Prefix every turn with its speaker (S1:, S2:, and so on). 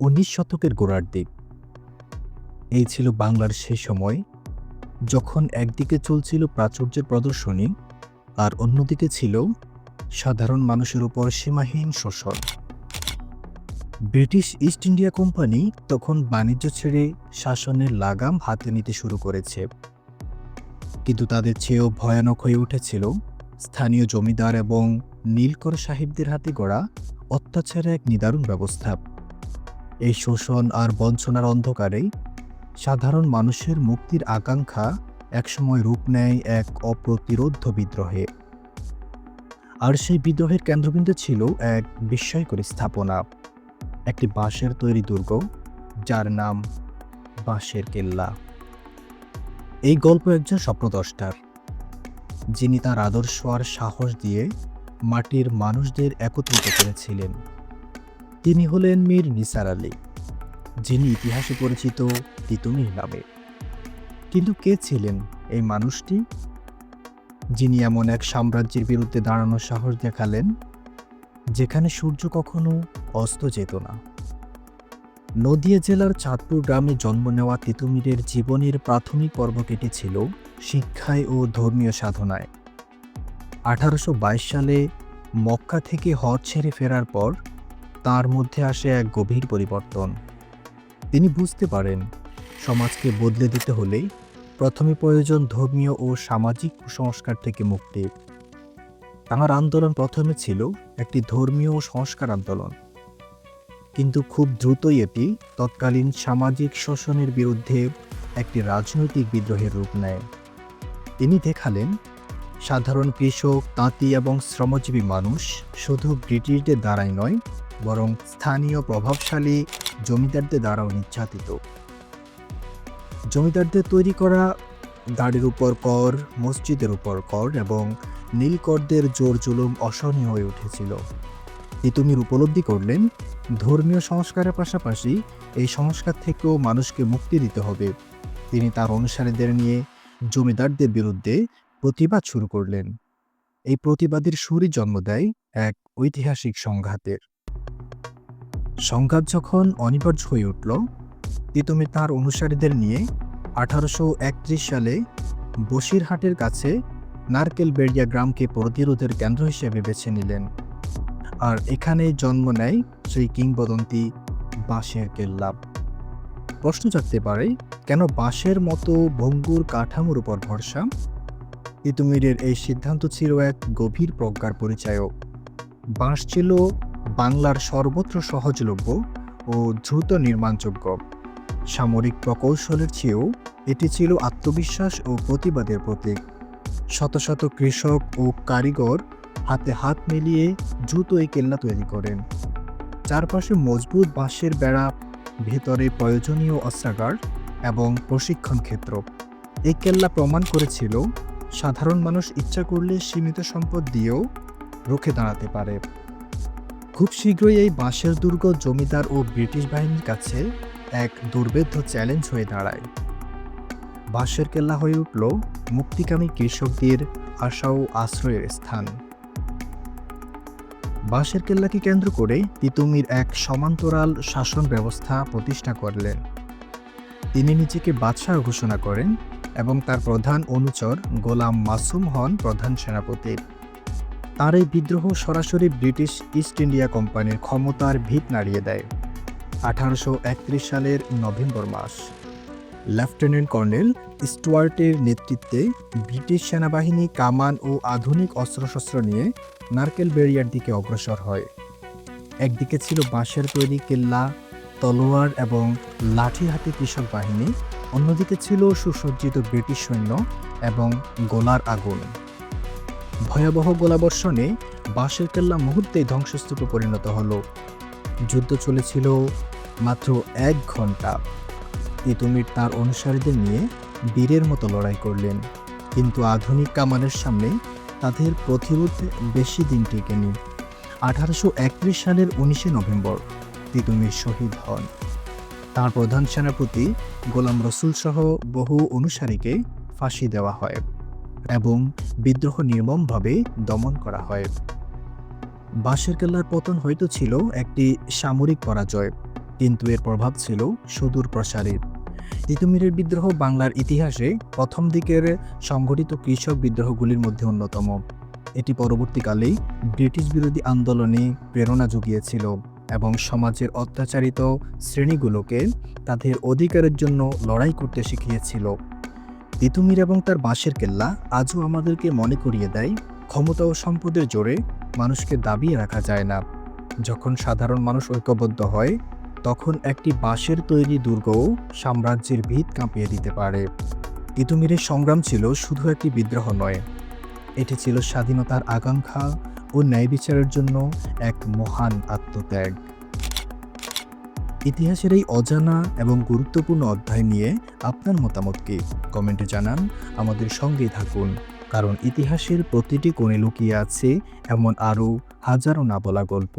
S1: উনিশ শতকের গোড়ার দিক। এই ছিল বাংলার সেই সময় যখন একদিকে চলছিল প্রাচুর্যের প্রদর্শনী আর অন্যদিকে ছিল সাধারণ মানুষের উপর সীমাহীন শোষণ। ব্রিটিশ ইস্ট ইন্ডিয়া কোম্পানি তখন বাণিজ্য ছেড়ে শাসনের লাগাম হাতে নিতে শুরু করেছে। কিন্তু তাদের চেয়েও ভয়ানক হয়ে উঠেছিল স্থানীয় জমিদার এবং নীলকর সাহেবদের হাতে গড়া অত্যাচারের এক নিদারুণ ব্যবস্থা। এই শোষণ আর বঞ্চনার অন্ধকারেই সাধারণ মানুষের মুক্তির আকাঙ্ক্ষা একসময় রূপ নেয় এক অপ্রতিরোধ্য বিদ্রোহে। আর সেই বিদ্রোহের কেন্দ্রবিন্দু ছিল এক বিস্ময়কর স্থাপনা। একটি বাঁশের তৈরি দুর্গ, যার নাম বাঁশের কেল্লা। এই গল্প একজন স্বপ্নদ্রষ্টার, যিনি তার আদর্শ আর সাহস দিয়ে মাটির মানুষদের একত্রিত করেছিলেন। তিনি হলেন মীর নিসার আলী, যিনি ইতিহাসে পরিচিত তিতুমির নামে। কিন্তু কে ছিলেন এই মানুষটি? যিনি এমন এক সাম্রাজ্যের বিরুদ্ধে দাঁড়ানোর সাহস দেখালেন, যেখানে সূর্য কখনো অস্ত যেত না। নদিয়া জেলার চাঁদপুর গ্রামে জন্ম নেওয়া তিতুমিরের জীবনের প্রাথমিক পর্ব কেটেছিল শিক্ষায় ও ধর্মীয় সাধনায়। আঠারোশো বাইশ সালে মক্কা থেকে হজ ছেড়ে ফেরার পর তার মধ্যে আসে এক গভীর পরিবর্তন। তিনি বুঝতে পারেন, সমাজকে বদলে দিতে হলেই প্রথমে প্রয়োজন ধর্মীয় ও সামাজিক কুসংস্কার থেকে মুক্তি। তাঁর আন্দোলন প্রথমে ছিল একটি ধর্মীয় সংস্কার আন্দোলন। কিন্তু খুব দ্রুতই এটি তৎকালীন সামাজিক শোষণের বিরুদ্ধে একটি রাজনৈতিক বিদ্রোহের রূপ নেয়। তিনি দেখালেন, সাধারণ কৃষক, তাঁতি এবং শ্রমজীবী মানুষ শুধু ব্রিটিশদের দ্বারাই নয় বরং স্থানীয় প্রভাবশালী জমিদারদের দ্বারাও নির্যাতিত। জমিদারদের তৈরি করা দাড়ির উপর কর, মসজিদের উপর কর এবং নীলকরদের জোর জুলুম অসহনীয় হয়ে উঠেছিল। তিতুমির উপলব্ধি করলেন, ধর্মীয় সংস্কারের পাশাপাশি এই সংস্কার থেকেও মানুষকে মুক্তি দিতে হবে। তিনি তার অনুসারীদের নিয়ে জমিদারদের বিরুদ্ধে প্রতিবাদ শুরু করলেন। এই প্রতিবাদের সুরই জন্ম দেয় এক ঐতিহাসিক সংঘাতের। সংঘাত যখন অনিবার্য হয়ে উঠল তিতুমির তার অনুসারীদের নিয়ে আঠারোশো একত্রিশ সালে বসিরহাটের কাছে নারকেল বেড়িয়া গ্রামকে প্রতিরোধের কেন্দ্র হিসেবে বেছে নিলেন। আর এখানেই জন্ম নেয় সেই কিংবদন্তি বাঁশের কেল্লা প্রশ্ন জাগতে পারে, কেন বাঁশের মতো ভঙ্গুর কাঠামোর উপর ভরসা? তিতুমিরের এই সিদ্ধান্ত ছিল এক গভীর প্রজ্ঞার পরিচায়ক। বাঁশ ছিল বাংলার সর্বত্র সহজলভ্য ও দ্রুত নির্মাণযোগ্য। সামরিক প্রকৌশলের চেয়েও এটি ছিল আত্মবিশ্বাস ও প্রতিবাদের প্রতীক। শত শত কৃষক ও কারিগর হাতে হাত মিলিয়ে দ্রুত এই কেল্লা তৈরি করেন। চারপাশে মজবুত বাঁশের বেড়া, ভেতরে প্রয়োজনীয় অস্ত্রাগার এবং প্রশিক্ষণ ক্ষেত্র। এই কেল্লা প্রমাণ করেছিল, সাধারণ মানুষ ইচ্ছা করলে সীমিত সম্পদ দিয়েও রুখে দাঁড়াতে পারে। খুব শীঘ্রই এই বাঁশের দুর্গ জমিদার ও ব্রিটিশ বাহিনীর কাছে এক দুর্বেদ্য চ্যালেঞ্জ হয়ে দাঁড়ায়। বাঁশের কেল্লা হয়ে উঠল মুক্তিকামী কৃষকদের আশা ও আশ্রয়ের স্থান। বাঁশের কেল্লাকে কেন্দ্র করে তিতুমির এক সমান্তরাল শাসন ব্যবস্থা প্রতিষ্ঠা করলেন। তিনি নিজেকে বাদশাহ ঘোষণা করেন এবং তার প্রধান অনুচর গোলাম মাসুম হন প্রধান সেনাপতি তার এই বিদ্রোহ সরাসরি ব্রিটিশ ইস্ট ইন্ডিয়া কোম্পানির ক্ষমতার ভিত নাড়িয়ে দেয়। আঠারোশো একত্রিশ সালের নভেম্বর মাস। লেফটেন্যান্ট কর্নেল স্টুয়ার্টের নেতৃত্বে ব্রিটিশ সেনাবাহিনী কামান ও আধুনিক অস্ত্রশস্ত্র নিয়ে নারকেল বেরিয়ার দিকে অগ্রসর হয়। একদিকে ছিল বাঁশের তৈরি কেল্লা, তলোয়ার এবং লাঠি হাতে কৃষক বাহিনী, অন্যদিকে ছিল সুসজ্জিত ব্রিটিশ সৈন্য এবং গোলার আগুন। ভয়াবহ গোলাবর্ষণে বাঁশের কেল্লা মুহূর্তেই ধ্বংসস্তূপে পরিণত হলো। যুদ্ধ চলেছিল মাত্র এক ঘণ্টা তিতুমির তার অনুসারীদের নিয়ে বীরের মতো লড়াই করলেন। কিন্তু আধুনিক কামানের সামনে তাদের প্রতিরোধ বেশি দিন টেকেনি। আঠারোশো একত্রিশ সালের উনিশে নভেম্বর তিতুমির শহীদ হন। তার প্রধান সেনাপতি গোলাম রসুল সহ বহু অনুসারীকে ফাঁসি দেওয়া হয়। এবং বিদ্রোহ নির্মমভাবে দমন করা হয়। বাঁশের কেল্লার পতন হয়তো ছিল একটি সামরিক পরাজয়, কিন্তু এর প্রভাব ছিল সুদূর প্রসারের। তিতুমিরের বিদ্রোহ বাংলার ইতিহাসে প্রথম দিকের সংঘটিত কৃষক বিদ্রোহগুলির মধ্যে অন্যতম। এটি পরবর্তীকালে ব্রিটিশ বিরোধী আন্দোলনে প্রেরণা জুগিয়েছিল এবং সমাজের অত্যাচারিত শ্রেণীগুলোকে তাদের অধিকারের জন্য লড়াই করতে শিখিয়েছিল। তিতুমির এবং তার বাঁশের কেল্লা আজও আমাদেরকে মনে করিয়ে দেয়, ক্ষমতা ও সম্পদের জোরে মানুষকে দাবিয়ে রাখা যায় না। যখন সাধারণ মানুষ ঐক্যবদ্ধ হয়, তখন একটি বাঁশের তৈরি দুর্গও সাম্রাজ্যের ভিত কাঁপিয়ে দিতে পারে। তিতুমিরের সংগ্রাম ছিল শুধু একটি বিদ্রোহ নয়, এটি ছিল স্বাধীনতার আকাঙ্ক্ষা ও ন্যায় বিচারের জন্য এক মহান আত্মত্যাগ। ইতিহাসের এই অজানা এবং গুরুত্বপূর্ণ অধ্যায় নিয়ে আপনার মতামতকে কমেন্টে জানান, আমাদের সঙ্গেই থাকুন। কারণ ইতিহাসের প্রতিটি কোণে লুকিয়ে আছে এমন আরও হাজারো না বলা গল্প।